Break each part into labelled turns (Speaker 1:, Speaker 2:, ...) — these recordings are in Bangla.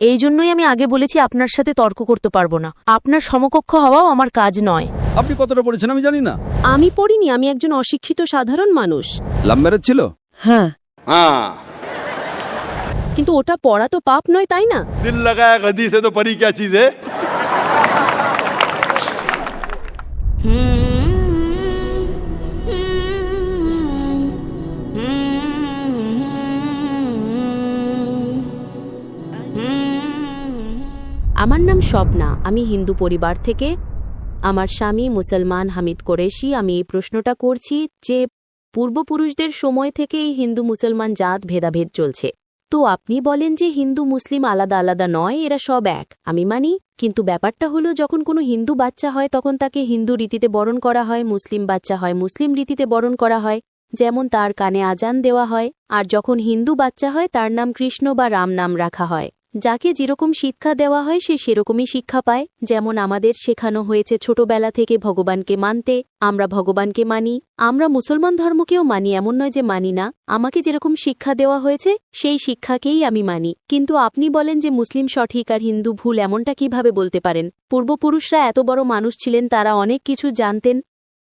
Speaker 1: এই জন্যই আমি আগে বলেছি আপনার সাথে তর্ক করতে পারব না আপনার সমকক্ষ হওয়াও আমার কাজ নয়
Speaker 2: আপনি কতটা পড়েছেন আমি জানি না
Speaker 3: আমি পড়িনি আমি একজন অশিক্ষিত সাধারণ মানুষ
Speaker 2: লাভ ছিল
Speaker 3: হ্যাঁ কিন্তু ওটা পড়া তো পাপ নয় তাই না
Speaker 4: দিল লাগায় গদি সে তো পরি ক্যা চিজ Mm-hmm.
Speaker 3: আমার নাম শবনা আমি হিন্দু পরিবার থেকে। আমার স্বামী মুসলমান হামিদ কোরেশি আমি এই প্রশ্নটা করছি যে, পূর্বপুরুষদের সময় থেকেই হিন্দু মুসলমান জাত ভেদাভেদ চলছে। তো আপনি বলেন যে হিন্দু মুসলিম আলাদা আলাদা নয়, এরা সব এক। আমি মানি, কিন্তু ব্যাপারটা হলো যখন কোনো হিন্দু বাচ্চা হয়, তখন তাকে হিন্দু রীতিতে বরণ করা হয়, মুসলিম বাচ্চা হয়, মুসলিম রীতিতে বরণ করা হয়, যেমন তার কানে আজান দেওয়া হয়, আর যখন হিন্দু বাচ্চা হয়, তার নাম কৃষ্ণ বা রাম নাম রাখা হয়। যাকে যেরকম শিক্ষা দেওয়া হয় সে সেরকমই শিক্ষা পায়। যেমন আমাদের শেখানো হয়েছে ছোটবেলা থেকে ভগবানকে মানতে, আমরা ভগবানকে মানি, আমরা মুসলমান ধর্মকেও মানি, এমন নয় যে মানি না। আমাকে যেরকম শিক্ষা দেওয়া হয়েছে, সেই শিক্ষাকেই আমি মানি। কিন্তু আপনি বলেন যে মুসলিম সঠিক আর হিন্দু ভুল এমনটা কীভাবে বলতে পারেন? পূর্বপুরুষরা এত বড় মানুষ ছিলেন, তারা অনেক কিছু জানতেন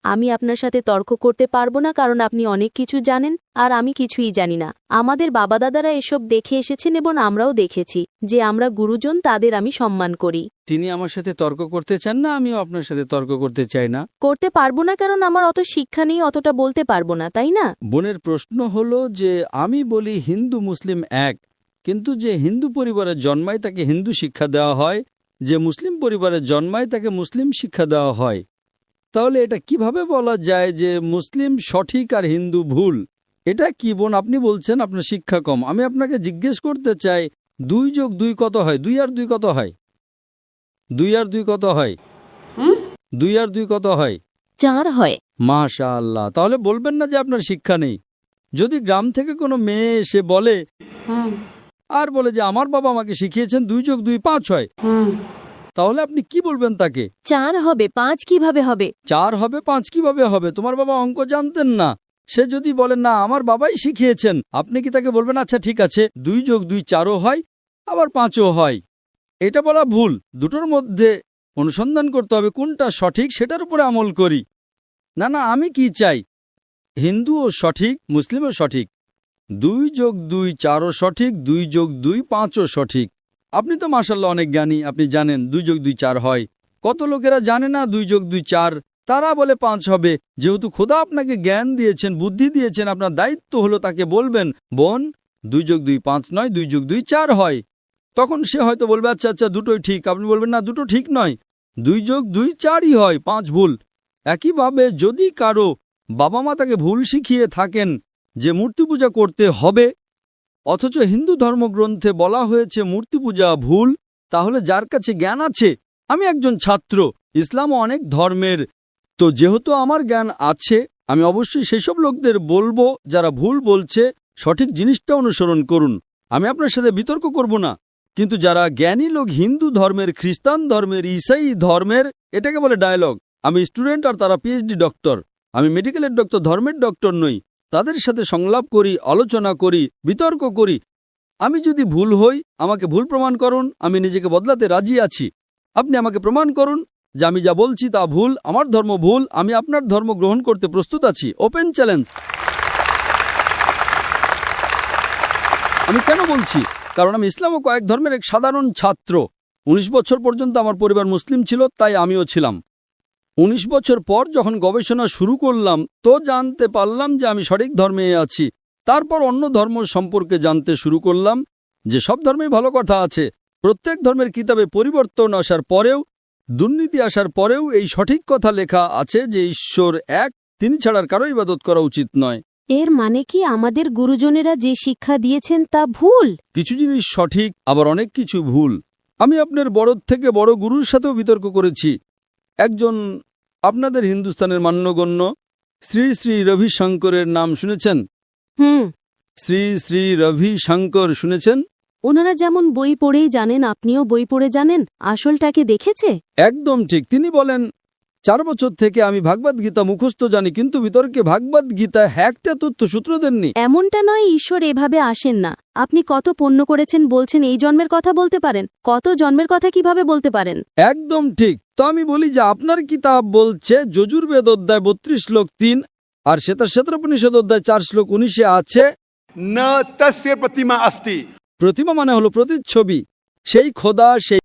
Speaker 3: আমি আপনার সাথে তর্ক করতে পারব না কারণ আপনি অনেক কিছু জানেন আর আমি কিছুই জানি না। আমাদের বাবাদাদারা এসব দেখে এসেছেন এবং আমরাও দেখেছি যে আমরা গুরুজন তাদের আমি সম্মান করি।
Speaker 2: তিনি আমার সাথে তর্ক করতে চান না আমিও আপনার সাথে তর্ক করতে চাই না।
Speaker 3: করতে পারব না কারণ আমার অত শিক্ষা নেই অতটা বলতে পারব না তাই না?
Speaker 2: বোনের প্রশ্ন হলো যে আমি বলি হিন্দু মুসলিম এক কিন্তু যে হিন্দু পরিবারের জন্মায় তাকে হিন্দু শিক্ষা দেওয়া হয় যে মুসলিম পরিবারের জন্মায় তাকে মুসলিম শিক্ষা দেওয়া হয়। তাহলে এটা কীভাবে বলা যায় যে মুসলিম সঠিক আর হিন্দু ভুল? এটা কি বোন? আপনি বলছেন আপনার শিক্ষা কম। আমি আপনাকে জিজ্ঞেস করতে চাই দুই যোগ দুই কত হয়? দুই আর দুই কত হয়? দুই আর দুই কত হয়? দুই আর দুই কত হয়?
Speaker 3: চার হয়।
Speaker 2: মাশা আল্লাহ তাহলে বলবেন না যে আপনার শিক্ষা নেই। যদি গ্রাম থেকে কোনো মেয়ে এসে বলে আর বলে যে আমার বাবা আমাকে শিখিয়েছেন দুই যোগ দুই পাঁচ হয়। তাহলে আপনি কি বলবেন তাকে?
Speaker 3: চার হবে পাঁচ কীভাবে হবে?
Speaker 2: চার হবে পাঁচ কীভাবে হবে? তোমার বাবা অঙ্ক জানতেন না। সে যদি বলেন না আমার বাবাই শিখিয়েছেন। আপনি কি তাকে বলবেন আচ্ছা ঠিক আছে দুই যোগ দুই চারও হয় আবার পাঁচও হয়। এটা বলা ভুল। দুটোর মধ্যে অনুসন্ধান করতে হবে কোনটা সঠিক সেটার উপরে আমল করি। না না আমি কি চাই? হিন্দুও সঠিক মুসলিমও সঠিক। দুই যোগ দুই চারও সঠিক দুই যোগ দুই পাঁচও সঠিক। আপনি তো মাসাল্লাহ অনেক জ্ঞানী, আপনি জানেন দুই যোগ দুই চার হয়। কত লোকেরা জানে না দুই যোগ দুই চার? তারা বলে পাঁচ হবে। যেহেতু খোদা আপনাকে জ্ঞান দিয়েছেন, বুদ্ধি দিয়েছেন, আপনার দায়িত্ব হলো তাকে বলবেন, বোন, দুই যোগ দুই পাঁচ নয়, দুই যোগ দুই চার হয়। তখন সে হয়তো বলবে আচ্ছা আচ্ছা দুটোই ঠিক। আপনি বলবেন, না, দুটো ঠিক নয়। দুই যোগ দুই চারই হয়, পাঁচ ভুল। একইভাবে যদি কারও বাবা মা তাকে ভুল শিখিয়ে থাকেন যে মূর্তি পূজা করতে হবে অথচ হিন্দু ধর্মগ্রন্থে বলা হয়েছে মূর্তি পূজা ভুল, তাহলে যার কাছে জ্ঞান আছে, আমি একজন ছাত্র ইসলাম অনেক ধর্মের। তো যেহেতু আমার জ্ঞান আছে, আমি অবশ্যই সেসব লোকদের বলব, যারা ভুল বলছে, সঠিক জিনিসটা অনুসরণ করুন। আমি আপনার সাথে বিতর্ক করব না। কিন্তু যারা জ্ঞানী লোক হিন্দু ধর্মের, খ্রিস্টান ধর্মের, ইসাই ধর্মের, এটাকে বলে ডায়লগ আমি স্টুডেন্ট আর তারা পিএইচডি ডক্টর আমি মেডিকেলের ডক্টর ধর্মের ডক্টর নই। তাদের সাথে সংলাপ করি, আলোচনা করি, বিতর্ক করি। আমি যদি ভুল হই, আমাকে ভুল প্রমাণ করুন, আমি নিজেকে বদলাতে রাজি আছি। আপনি আমাকে প্রমাণ করুন যে আমি যা বলছি তা ভুল, আমার ধর্ম ভুল, আমি আপনার ধর্ম গ্রহণ করতে প্রস্তুত আছি। ওপেন চ্যালেঞ্জ আমি কেন বলছি? কারণ আমি ইসলাম ও কয়েক ধর্মের এক সাধারণ ছাত্র। ১৯ বছর পর্যন্ত আমার পরিবার মুসলিম ছিল, তাই আমিও ছিলাম। ১৯ বছর পর যখন গবেষণা শুরু করলাম তো জানতে পারলাম যে আমি সঠিক ধর্মে আছি। তারপর অন্য ধর্ম সম্পর্কে জানতে শুরু করলাম যে সব ধর্মেই ভালো কথা আছে। প্রত্যেক ধর্মের কিতাবে পরিবর্তন আসার পরেও দুর্নীতি আসার পরেও এই সঠিক কথা লেখা আছে যে ঈশ্বর এক তিনি ছাড়ার কারও ইবাদত করা উচিত নয়।
Speaker 3: এর মানে কি আমাদের গুরুজনেরা যে শিক্ষা দিয়েছেন তা ভুল?
Speaker 2: কিছু জিনিস সঠিক আবার অনেক কিছু ভুল। আমি আপনার বড় থেকে বড় গুরুর সাথেও বিতর্ক করেছি। একজন আপনাদের হিন্দুস্তানের মান্যগণ্য শ্রী শ্রী রবিশঙ্করের নাম শুনেছেন?
Speaker 3: হুম।
Speaker 2: শ্রী শ্রী রবি শঙ্কর শুনেছেন?
Speaker 3: ওনারা যেমন বই পড়েই জানেন আপনিও বই পড়ে জানেন আসলটাকে দেখেছে?
Speaker 2: একদম ঠিক। তিনি বলেন চার বছর থেকে আমি ভাগবত গীতা মুখস্থ জানি কিন্তু বিতর্কে ভাগবত গীতা একটা তথ্য সূত্র দেননি।
Speaker 3: এমনটা নয় ঈশ্বর এভাবে আসেন না। আপনি কত পণ্য করেছেন বলছেন এই জন্মের কথা বলতে পারেন। কত জন্মের কথা কীভাবে বলতে পারেন?
Speaker 2: একদম ঠিক। তো আমি বলি যে আপনার কিতাব বলছে যজুর বেদ অধ্যায় বত্রিশ লোক তিন আর শ্বেতা শ্বেত্রপনিষদ অধ্যায় চার শ্লোক উনিশে আছে
Speaker 4: না
Speaker 2: প্রতিমা মানে হলো প্রতিচ্ছবি। সেই খোদা সেই